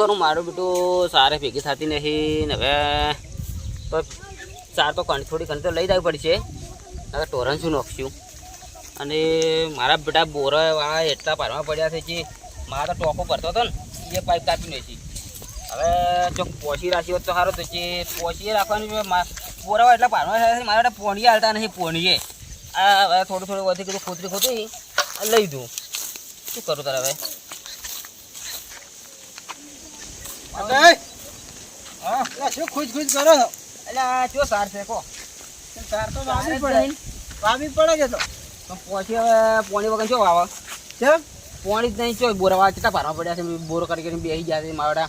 કરું? મારું બેટું સારે ભેગી થતી નહીં ને હવે તો ચાર તો કણ થોડી કણ તો લઈ જવી પડશે. હવે ટોરન શું નોખશું? અને મારા બેટા બોરા એટલા પારમાં પડ્યા છે કે મારા તો ટોકો ભરતો હતો ને, એ પાઇપ કાપી નાખી હવે જો પોસી રાખી હોત તો સારું તો જે પોસી રાખવાની બોરાવા એટલા પારમાં થયા છે મારા પોણીએ હાલતા નહીં, પોણીએ. આ હવે થોડું થોડું વધી કીધું, ખોતરી ખોતરી લઈ દઉં. શું કરું તારે હવે અરે, હા, શું ખુશ ખુશ કરો? છો એટલે આ સાર છે કો. તાર તો વાવી પડે. વાવી પડે છે તો? પછી હવે પોણી વગર શું વાવે? કેમ? પોણી જ નહીં ચો બોરવા કેટલા પારવા પડ્યા છે? બોર કરી કરીને બેસી ગયા છે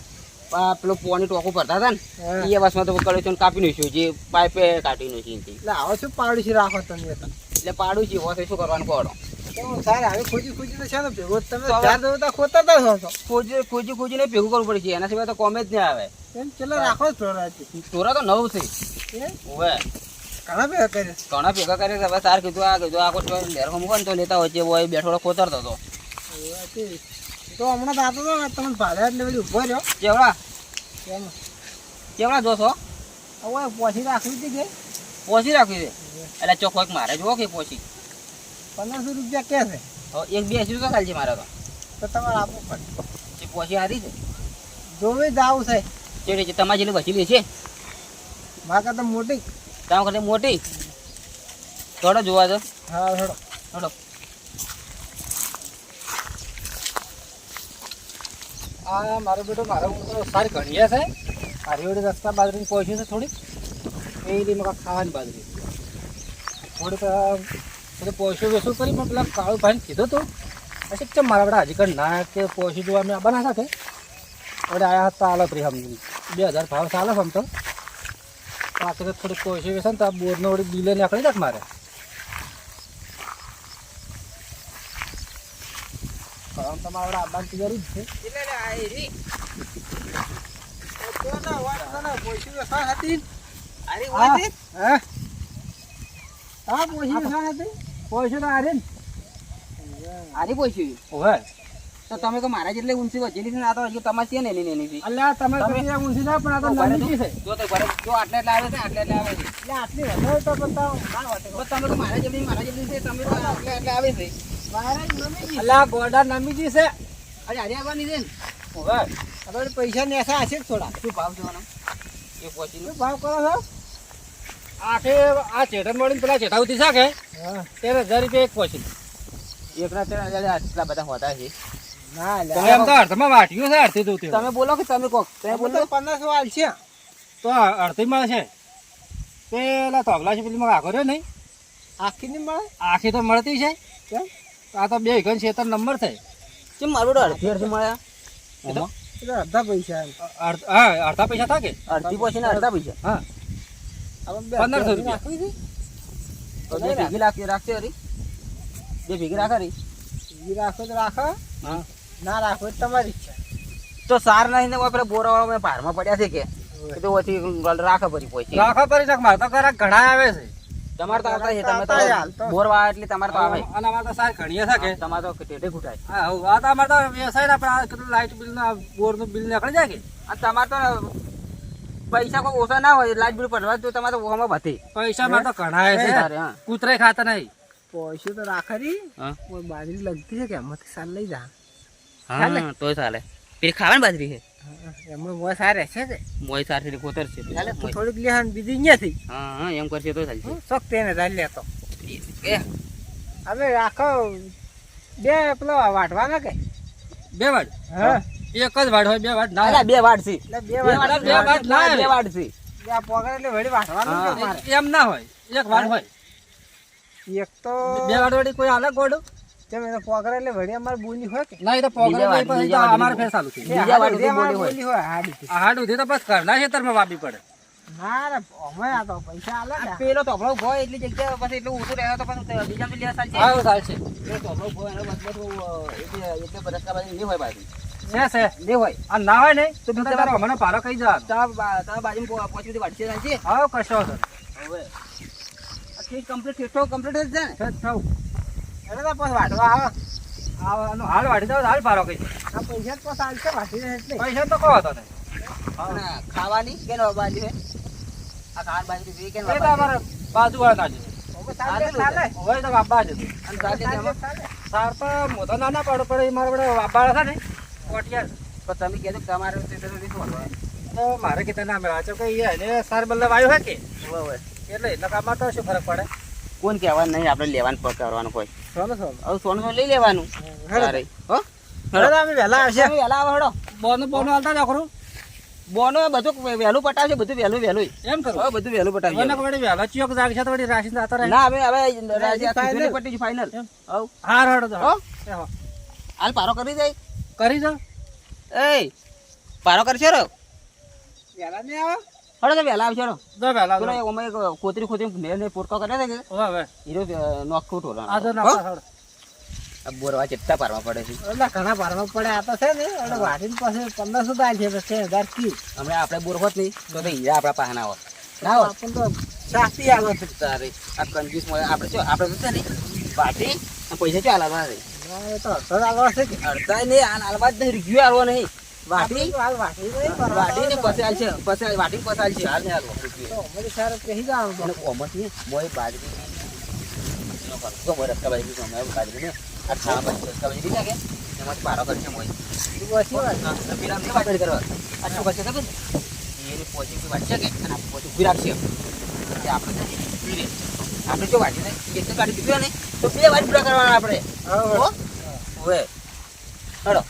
આ પેલો પોણી ટોકું ભરતા હતા ને એ વાસમાં તો કડે છે કાપી નાખ્યું જે પાઇપે કાઢી નાખ્યું. એટલે આવો શું પાડોશી રાખો તમે એટલે પાડું છે હોશે શું કરવાનું કોડો ચાર ખોજીને ભેગું કરવું પડે છે. એના સિવાય તો કોમે જ નહીં આવે. એમ ચલો રાખો ટોરા તો નવ છે. હવે ઘણા ભેગા કરે ઘણા ભેગા કરે હવે સાર કીધું આ કીધું આખો લેરકો મૂકો ને તો લેતા હોય છે. હોય બેઠો ખોતરતો હતો. તો. હમણાં દાતો તો તમે ભાડે એટલે બધી ઊભો રહ્યો. કેવડા કેવડા જોશો? હવે પોછી રાખવી હતી કે? પોછી રાખવી છે? એટલે ચોખ્ખો મારે જોવો કે પોસી પંદરસો રૂપિયા કે છે. હવે એક બે રૂપિયા ખાલી છે મારા તો. તો તમારે આપવું પડે. એ પોસી હારી છે. જોવે જ આવું છે. ચેડે છે તમારી જેટલી વચીલી છે. મારા કરતા મોટી. તારા કરતા મોટી? થોડો જોવા દો. હા થોડો. થોડો. આ મારો બેટો મારો તો સારી ઘણીએ છે. હારી વડે રસ્તા બાજરીની પહોંચ્યું છે થોડીક. એ રીતે ખાવાની બાજરી. થોડીક એટલે પહોંચ્યું વેસું કરી પણ પેલા કાળું ભાઈને કીધું તું. પછી કેમ મારા બધા હજી કઈ ના કે પહોંચી જોવા મેં બના સાથે. વડે આયા હતા આલો પ્રી હમ. બે હજાર ભાવ ચાલે આમ તો. આખી થોડીક પહોંચી વેસે ને તો આ બોરનો વળી બિલે નીકળી જાય મારે. કામ તમારે આબાન તૈયારી જ છે. એટલે આ રી આરી હા હોય છે હા હા? પોસી વેસા હતી પોસી તો આરે ને. પોઈશું ઓહે. તો તમે તો મારા જેટલી ઊંચી વચેલી છે ને આ તો હજુ તમારે છે ને એની એની અલ્યા તમે તમે- ઊંચી ના પણ આ તો નાની છે. જો તો ભરે જો આટલે એટલે આવે છે આટલે એટલે આવે છે. એટલે આટલી વધારે તો બતાવો ના તમે તો મારા જેટલી મારા જેટલી છે તમે તો આટલે એટલે આવે છે. અલ્યા ગોડા નમીજી છે. અરે હારી આવવાની છે ને. ઓહે. આપણે પૈસા નેસા હશે થોડા. શું ભાવ જોવાનો? એ શું ભાવ કરો છો? આખે આ ચેટન મળીને પેલા ચેઠાવતી છે કે? હા. તેર હજાર રૂપિયા એક પહોંચી એક ના ત્રણ હજાર આટલા બધા હોતા છે. ના તમે એમ તો અડધમાં વાટ્યું છે અડધી દઉં તમે બોલો કે તમે કોક. તમે બોલો. પંદરસો વાળ છે. તો અડધીમાં છે. પેલા તબલા છે પેલી આખો રહ્યો નહીં? આખી નહીં મળે? આખી તો મળતી છે. આ તો બે ઘન છેતર નંબર થાય કેમ મારું તો અડધી અડધી મળ્યા અડધા પૈસા અડધ- હા અડધા પૈસા થાય અડધી પોસી અડધા પૈસા. હા. પંદરસો રૂપિયા. રાખવી હતી? તો બે ભેગી રાખી રાખશે હરી બે ભેગી રાખે હરી ઈ રાખો તો રાખો. ના રાખો તમારી ઈચ્છા. તો સાર નહીં ને આપણે મેં પડ્યા છે કે? તો ઓછી રાખે નાખ મારે તો ખરા ઘણા આવે છે. તમારે તો આવતા છે તમે તો. બોરવા એટલે તમારે તો આવે. અને અમારે તો સારી ઘણી છે કે? તમારે તો ટેટે ઘૂટાય. હા આ તો અમારે તો વ્યવસાય ને આપણે કેટલું લાઇટ બિલ ના બોરનું બિલ નીકળી જાય કે? તમારે તો પૈસા કોઈ ઓછા ના હોય લાઈટ બિલ પડવા તો તમારે તો ઓમાં ભથે પૈસા માં તો ઘણા છે. તારે, કૂતરે ખાતા નહીં. પૈસા તો રાખરી કોઈ બાજરી લગતી છે કે એમાંથી સાલ લઈ જા. હા તોય ચાલે. પેલી ખાવાની બાજરી છે? એમાં મોય સારે છે તે મોય સાર છે કોતર છે. તું. થોડીક લે બીજી અહીંયાથી હા હા એમ કરશે તો ચાલશે. શોખ તેને ચાલ લેતો. એ. હવે રાખો બે પેલો વાટવાના કે? બે વાટ? હા. એક જ વાડ હોય બે વાડ ના બે વાડ છે. એટલે બે વાડ બે વાડ ના બે વાડ છે. એટલે વળી. એમ ના હોય એક વાડ હોય. એક તો બે વાડ વાળી કોઈ અલગ ગોડો તેમ એને પોગર એટલે વળી અમારે બોલી હોય કે? ના એ તો પોગળ પછી તો અમારે ફેર ચાલુ થઈ બીજા વાડ હાડી સુધી અમારે બોલી હોય. બોલી હાડી હાડ ઉધી તો બસ ખેતરમાં વાપી પડે. તો પેલો તોફળો ઊભો હોય એટલી જગ્યા પછી એટલું ઊંચું રહ્યો તો પછી બીજા બી લેવા ચાલશે. ચાલશે. એટલે નહીં હોય બાજુ છે છે. નહીં હોય. આ ના હોય ને તો બીજા તમારો હમણાં પારો કઈ જવાનો. તા બા- તમારા બાજુમાં પો- બધી વાટશે ચાલશે હા કશો વાંધો હવે. ઠીક કમ્પ્લીટ ઠેઠો કમ્પ્લીટ જ છે ને. છે એટલે તો પછી વાટવા આવે. આનો હાલ વાઢી દો હાલ પારો કઈ આ પૈસા તો એટલે. પૈસા તો કહો હતો ને ખાવાની કે નો બાજુ આ ખાવાની બાજુ છે કે તો અમારે બાજુ. વાળા છે તો બાબા છે સાર તો મોટો નાના પાડો પડે મારા બધા બાબા છે ને. કોટિયા તમે કીધું કે તમારે તે મારે કીધા ના મેળવા છે કે એને સાર બદલાવ આવ્યો હે કે? એટલે એના કામમાં તો શું ફરક પડે? કોણ કહેવાનું નહીં આપણે લેવાનું પર કરવાનું કોઈ. ચાલો હવે સોનું લઈ લેવાનું. હો? અમે વહેલા આવશે. વહેલા આવો હેડો. બોનું બોનું હાલતા જાખરું બોનો બધું વહેલું પટાવશે બધું વહેલું વહેલું એમ કરો. બધું વહેલું પટાવશે મને વળી વહેલો ચિયોક જાગશે તો વળી રાશિન જાતા રહે. ના હવે હવે રાજી final. પટ્ટી ફાઇનલ હાર હડો તો. હો. હાલ પારો કરી દે. કરી દો. એ પારો કરશે રો? વેલા નહીં આવે? હડો તો વેલા આવશે રો. જો વેલા તો ઓમે એક કોતરી ખોતરી મેલ ને પોરકો કર્યા છે કે? હવે હવે. હીરો નોખું આ તો ના નાખો આ બોરવા ચેટતા પારવા પડે છે? એટલે ઘણા પારવા પડે આ તો છે ને એટલે વાડીન પાસે પંદરસો આવી છે છે હજાર કી હમણાં આપણે બોર હોત નહીં તો તો હીરા આપણા પાસે ના હોત. ના હોત? આપણને તો શાસ્તી આવે છે. તારે આ કંજૂસ મળે. આપણે શું આપણે તો છે ને બાટી પૈસા શું હાલવા છે એ તો અડધો ચાલવા છે અડધા નહીં હાલ નહીં રૂપિયો હાલવો નહીં. વાટી? આપણે તો વાટી વાટી ને જો કાઢી દીધું ને તો બે વાર પૂરા કરવાના આપણે. હવે હો? હવે. હડો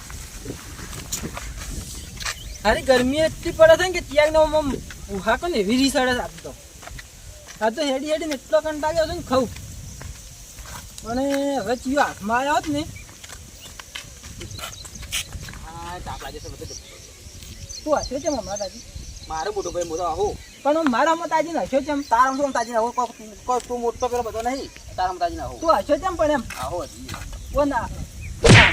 અરે ગરમી એટલી પડે છે ને કે ત્યાં નો ઉહા કોને એવી રીસાડે છે આજ તો. આ તો હેડી હેડીને એટલો કંટાળ્યો છે ને ખાઉં. અને હવે ચિયો હાથમાં આવ્યો હોત ને. લાગે છે બધું. તું હસ્યો છે હમણાં તાજી? મારો મોટું ભાઈ મોટો આહો પણ મારા મત તાજી હસ્યો છે તારા શું તાજી ના કોઈ તું મોટો પેલો બધો નહીં. તારા તાજી ના હો તું હસ્યો છે પણ એમ. આહો ઓ ના.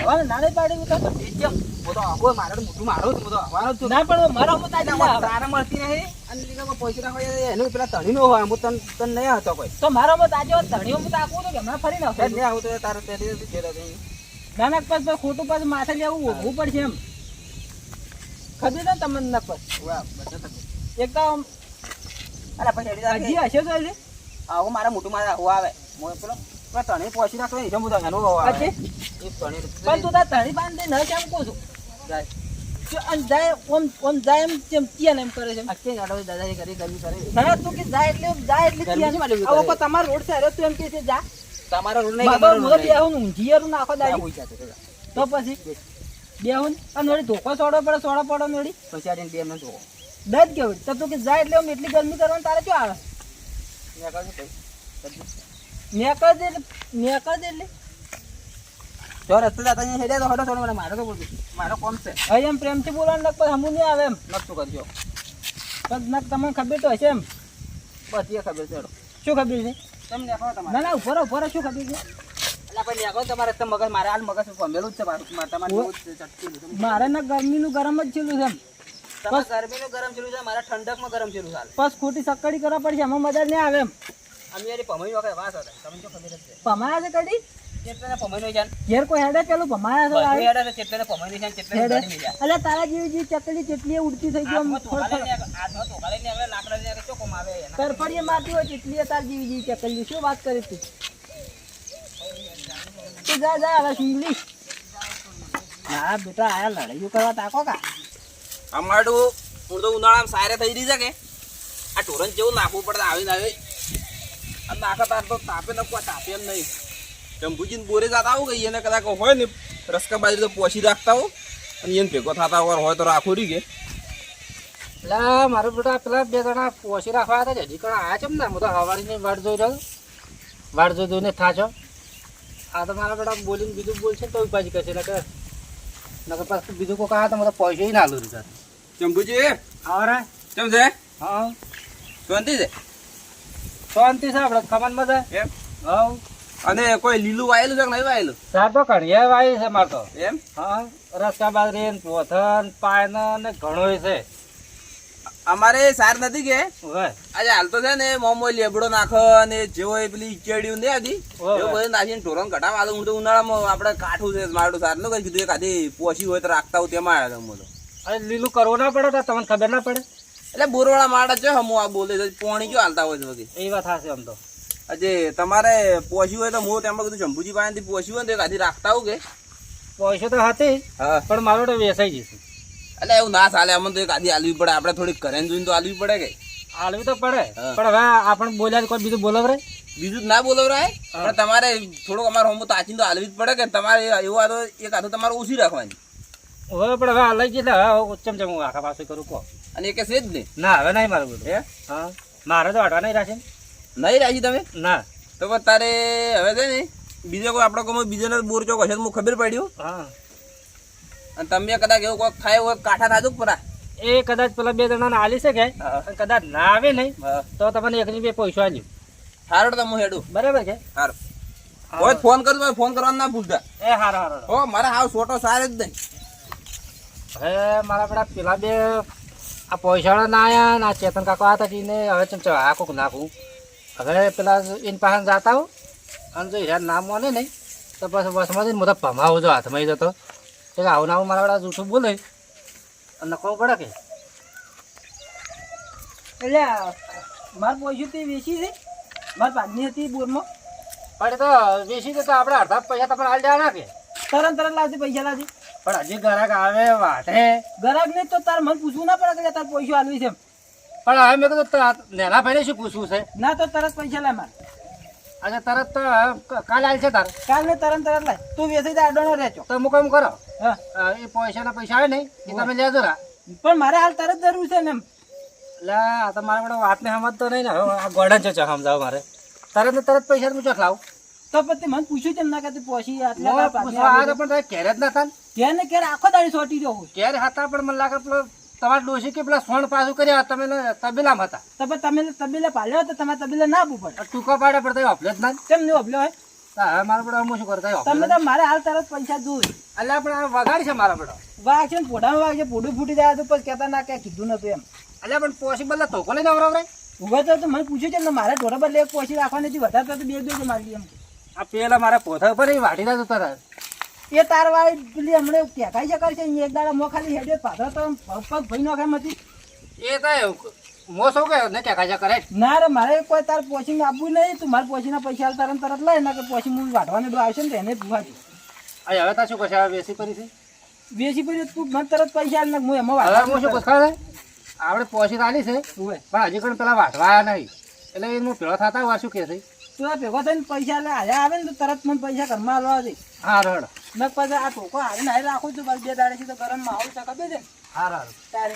હવે નાને પાડી તો એ કેમ મોટો આહો મારે તો મોટું મારો જ મોટો આવવાનો જ ના પણ મારા હમણાં ના તારા મળતી નહીં. અને લીધા પૈસા હોય એનું પેલા તણી નો હોય હું તને તને નહીં હતો કોઈ. તો મારા મત આજો હોત ધણીઓ હું તો આવું તો તારે પેલી જેલા થઈ નાનક પાસ પર ખોટું પાસ માથે લેવું ઓઢવું પડશે એમ. ખબર ને તમને નક પાસ વાહ બધા તક એક તો આમ અલા પછી હજી હશે તો હજી? આવું મારા મોટું મારા આવું આવે. મોય પેલો પેલા તણી નાખો તો આવે પછી એક તણી પણ તું તાર ધણી બાંધી ન કેમ કહું છું? જાય. આમ જાય ઓમ ઓમ જાય એમ જેમ તિયાને એમ કરે છે અકે ગાડો દાદાજી કરી ગમી કરે. ના તું કે જાય એટલે જાય એટલે ગરમી તિયાને. શેમાં આવો કરે? રોડ છે અરે તું એમ કે છે જા. તમારો રૂલ મારો નહીં મોઢો બેહું ને ઊંઘીયારું નાખો દાડી. તો. તો પછી? બેહું ને અને વળી ધોકો સોડો પડે સોડો પડો નડી. પછી આવીને બે મિનિટ જોવો દસ કેવું તો તું કે જાય એટલે એટલી ગરમી કરવાની તારે શું આવે? મેકર દે મેકર દે એટલે જો રસ્તે જતા અહીંયા હેડ્યા તો હડો થોડો મને મારો તો મારો કોમ છે. હવે એમ પ્રેમથી બોલવાનું લગભગ હમું નહીં આવે એમ. નકતું કરજો. નક તમને ખબર તો હશે એમ. બસ એ ખબર છે શું ખબર છે? તમને ના ના ઊભો ઊભો શું ખબર છે? તમારે. તો મગજ મારે હાલ મગજ ગમેલું જ છે મારે. છે. ના ગરમીનું ગરમ જ છેલ્લું છે એમ. ગરમીનું ગરમ ચેલું છે મારા ઠંડકમાં ગરમ ચેલું ચાલે બસ ખોટી સક્કડી કરવા પડશે એમાં મજા નહીં આવે એમ. અમે યાર પમઈ વખત વાત હતા તમને જો ખબર છે? પમાયા છે કડી ચેટલાને પમઈ નો જાન. ઘેર કોઈ હેડે પેલું પમાયા છે હેડે છે ચેટલાને પમઈ નો જાન ચેટલાને ગાડી મિલ્યા અલ્યા તારા જેવી જેવી ચકલી ચેટલી ઉડતી થઈ ગયો આમ ને લાકડા ને ચોકો મારે એના. તરફડીએ મારતી હોય ચેટલી તાર જેવી જેવી ચકલી. શું વાત કરી તું? તું જા જા હવે ઇંગ્લિશ ના બેટા આયા લડાઈઓ કરવા તાકો કા? અમારું હું તો ઉનાળામાં સારે થઈ રહી છે કે? આ ટોરન જેવું નાખવું પડે આવીને આવી અને નાખા તાર તો તાપે ન કોઈ તાપે એમ નહીં. જંબુજીને બોરે જતા આવું કે એને કદાચ હોય ને રસ્કા બાજુ તો પોસી રાખતા હો અને એને ભેગો થતા હોય હોય તો રાખો રહી કે. એટલે મારું બેટા પેલા બે જણા પોસી રાખવા હતા હજી કણા આયા છે ને? હું તો હવારીની વાટ જોઈ રહ્યો. વાટ જોઈ જોઈને થાચો આ તો મારા બેટા બોલીને બીજું બોલશે ને તો પાછી કહેશે નકર નકર પાછું બીજું કોક કહા તો મને પૈસા ના આલું રીતા જંબુજી આવરા કેમ છે? હા. શાંતિ છે? શાંતિ છે આપણે? ખમણ મજા? એમ? હા અને કોઈ લીલું વાયેલું છે કે નહીં વાયેલું? ચાર તો કણિયા વાય છે મારે તો. એમ? હા રસ્તા બાજરી ને પોથન પાયન ને ઘણો છે. અમારે સાર નથી કે? આજે હાલ તો છે ને મોમો લેબડો નાખો અને જેવો પેલી ચેડિયું ને હતી. એવું બધું નાખીને ઢોરણ કટાવ આલું. હું તો ઉનાળામાં આપણે કાઠું છે મારું સાર. નું કીધું એક આધી પોસી હોય તો રાખતા હોય તેમાં આવ્યા હું તો. અરે લીલું કરવું ના પડે તો તમને ખબર ના પડે? એટલે બોરવાળા માળા છે હમ આ બોલે છે પોણી ક્યાં હાલતા હોય છે એ વાત થશે આમ તો. અજે તમારે પોસ્યું હોય તો હું તેમાં કીધું શંભુજી પાસેથી પોસ્યું હોય ને તો એક રાખતા આવું કે? પોસ્યો તો હતી હા. પણ મારો તો વેસાઈ જશે. એટલે એવું ના ચાલે અમને તો એક આધી આલવી પડે. આપણે થોડીક ઘરે જોઈને તો આલવી પડે કે? આલવી તો પડે. પણ હવે આપણે બોલ્યા કોઈ બીજું બોલાવરે બીજું જ ના બોલાવરાય? પણ તમારે થોડુંક અમારે હોમો તાચીને તો આલવી જ પડે કે તમારે એવું આ તો એક આધો તમારે ઓછી રાખવાની. હવે પણ હવે આલાઈ એટલે હવે ચમ ચમ હું આખા પાસે કરું કહો. અને એ કે છે જ નહીં. ના હવે નહીં મારું બધું. હે? હા. મારે તો અડવા નહીં રાખે નહીં રાખી તમે? ના. તો પણ તારે હવે છે ને બીજો કોઈ આપણો કોઈ બીજાને બોર ચોક હશે મને ખબર પડ્યું હા. અને તમે કદાચ એવું કોઈ ખાય હોય કાંઠા થાતું પરા. એ કદાચ પેલા બે જણાને આલી શકે. કદાચ ના આવે નહીં તો તમને એકની બે પૈસા આલ્યું. સારું તો હું હેડું. બરાબર કે? સારું હોય ફોન કરું ફોન કરવાનું ના ભૂલતા. એ હારો હારો હો મારા હાવ છોટો સારે જ નહીં. હવે મારા પેલા પેલા બે આ પૈસાવાળા ના આયા ના ચેતન કાકો હતા ને હવે ચમચમ આ કોક નાખું. હવે પેલા એન પાસે જાતા હો. અને જો હીરા નામ મને નહીં તો બસ બસમાં જઈને મોટા ભમાવો જો હાથમાં જતો. એટલે આવું નાવું મારા વાળા જૂઠું બોલે. અને નખવું પડે કે? એટલે માર પૈસું તે વેચી છે. માર પાકની હતી બોરમાં. પણ તો વેચી તો આપણે અડધા પૈસા તમને હાલ દેવાના કે? તરણ તરણ લાવજે પૈસા લાવજે. પણ હજી ગ્રાહક આવે વાટે ગરાક ને તો તાર મન પૂછવું ના પડે કે તાર પૈસા આલવી છે. પણ હવે મેં કીધું નેના ભાઈને શું પૂછવું છે? ના તો તરત પૈસા લાય માર. અને તરત તો કાલે છે તાર. કાલ ને તરત તરત લાય. તું વેસી દે આડોનો રહેજો. તો હું કામ કરો. હા. એ પૈસાના પૈસા આવે નહીં એ તમે લેજો રા. પણ મારે હાલ તરત જરૂર છે ને એમ. એટલે આ તો મારા બધા વાતને સમજતો નહીં ને. આ ગોડા છે સમજાવ મારે. તરત ને તરત પૈસા હું લાવું. તો પછી મને પૂછ્યું છે ના કે તું પહોંચી આટલા પણ ઘેર જ ના થાય ક્યારે ને ક્યારે આખો દાડી સોટી જવું ક્યારે હતા પણ મને લાગે પેલો તમારે ડોસી કે પેલા સોણ પાછું કર્યા તમે ને તબેલામાં હતા. તમે તમે તબેલે પાલ્યો તો તમારે તબેલે ના આપવું પડે. ટૂંકો પાડે પડતા તમે ઓફલે જ ના કેમ નહીં ઓભલ્યો હોય? હા મારા પડે હું શું કરતા તમે તો મારે હાલ તરત પૈસા જોઈએ એટલે પણ આ વગાડ છે મારા વાઘ છે ને પોડામાં વાઘ છે પોડું ફૂટી જાય તો પછી કહેતા ના કે કીધું નતું એમ. એટલે પણ પોસિબલ તો કોને જવરાવ રે ઊભા તો મને પૂછ્યું છે ને મારે ઢોરા બદલે એક પોછી રાખવાની હતી વધારે તો બે બે મારી એમ. આ પેલા મારા પોથા ઉપર એ વાટીના જતા હતા એ તાર વાળી પેલી હમણાં જકર છે એક દાડા મો ખાલી હેડે પાછળ તો પગ ભઈ નોખે મતી એ તો મો શું કે ને કે કાજા કરે. ના રે મારે કોઈ તાર પોચીને આપવું નહીં તું મારે પોચીના પૈસા હાલ તરત તરત લઈ ના કે પોચી હું વાટવાને ડો આવશે ને તેને ભૂવા દે અરે હવે તા શું હવે બેસી કરી છે? બેસી પછી તું મને તરત પૈસા હાલ ને હું એમાં હવે હું શું વાટવા છે? આપણે પોસી આલી છે પણ હજી કણ પેલા વાટવા નહીં. એટલે એનું પેલો થતા વાર શું કે છે? તું આ ભેગો થઈને પૈસા લે હાલ્યા આવે ને તો તરત મને પૈસા ઘરમાં હાલવા દે. હા રડ મેં પછી આ ટોકો હારે ને હારે રાખું છું બસ બે દાડેથી તો ગરમ માહોલ છે ખબર છે ને? હા રડ તારે.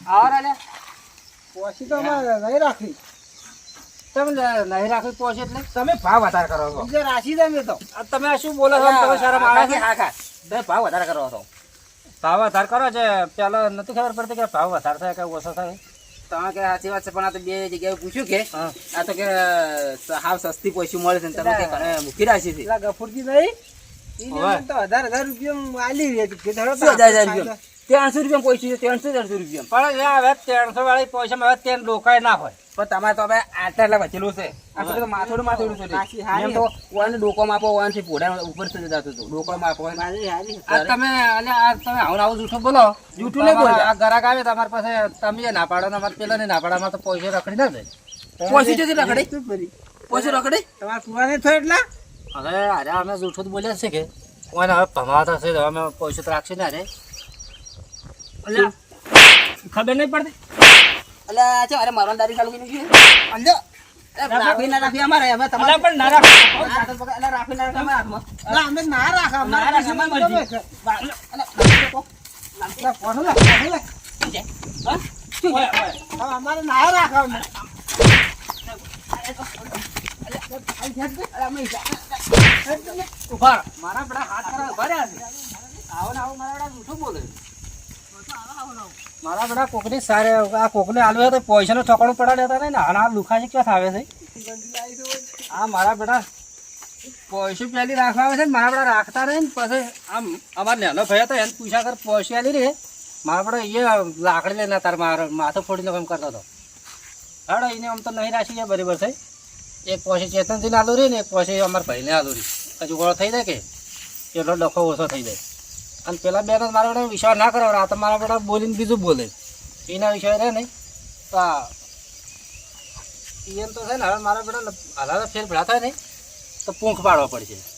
આવો રે લે પોચી તો અમારે નહીં રાખી તમે નહીં રાખી પોસી એટલે? તમે ભાવ વધારે કરો છો. જે રાશી દે તો. તમે આ શું બોલો છો? તમે સારા માણસ છો? હા ખા તમે ભાવ વધારે કરો છો. ભાવ વધારે કરો છે. પેલા નથી ખબર પડતી કે ભાવ વધારે થાય કે ઓછો થાય? તમે કે સાચી વાત છે પણ આ તો બે જગ્યાએ પૂછ્યું કે આ તો કે હાવ સસ્તી પૈસું મળે છે તમે કે ઘણે મૂકી રાખી છે. ગફુરજી નહીં ઈ ને તો હજાર હજાર રૂપિયા આલી રહી હતી. કે ધરો તો શું હજાર હજાર રૂપિયા? ત્રણસો રૂપિયા પૈસા છે ત્રણસો ત્રણસો રૂપિયા પણ હવે ત્રણસો વાળી પૈસા હવે ત્રણ ડોકાય ના હોય. પણ તમારે તો હવે આટલા એટલા વચેલું છે. તો માથોડું માથોડું છે. એમ તો ઓને ડોકો માપો પોડા ઉપર સુધી જતું હતું ડોકો માપો ઓને. મારી હારી. આ તમે એટલે આ તમે આવું આવું જૂઠું બોલો. જૂઠું નહીં બોલો આ ગ્રાહક આવે તમારી પાસે તમે ના પાડો ને અમારે પેલા ને ના પાડો અમારે તો પૈસા રખડી ના જાય પૈસા જતી રખડે? પૈસા રખડે? તમારા પુરાને થયો એટલા? હવે અરે અમે જૂઠું બોલ્યા છે કે. હવે ભમાતા છે અમે પૈસા તો રાખશે ને અરે. એટલે ખબર નહીં પડતી? એટલે છે અરે મારવાની દારી ચાલુ કરી દીધી અંજો રાખી ના રાખી અમારે હવે તમારે. પણ ના રાખો. ના રાખી અમારા હાથમાં. અમે ના રાખા. ના મરજી. હા? અમારે ના રાખા અમે. મારા બધા હાથ ખરા ઊભા રહ્યા છે. આવો ને આવો મારા બધા જૂઠું બોલે મારા બધા કોકની સારે, આ કોકને આલુ તો પૈસાનો ઠોકણું પડા લેતા નહીં ને. આના લુખા છે ક્યાં આવે છે? આ મારા બેટા પૈસું પહેલી રાખવા આવે છે ને, મારા બધા રાખતા નહીં ને, પછી આમ અમારા નાનો ભાઈ હતો એને પૂછા કર પૈસા આલી રે. મારા બધા એ લાકડી લઈને તાર મારો, માથું ફોડીને એમ કરતો હતો. હાડો, એને આમ તો નહીં રાખી બરાબર છે. એક પછી ચેતનથી આલુ રહી ને, એક પછી અમારા ભાઈને આલુ રહી હજુ ગોળો થઈ જાય કે? એટલો ડખો ઓછો થઈ જાય. અને પેલા બેન મારા બેટા વિશ્વાસ ના કરો આ તો મારા બેટા બોલીને બીજું બોલે. એના વિષય રહે નહીં. તો એમ તો છે ને, હવે મારા બેટા હાલા ફેર ભેળા થાય નહીં. તો પૂંખ પાડવા પડશે.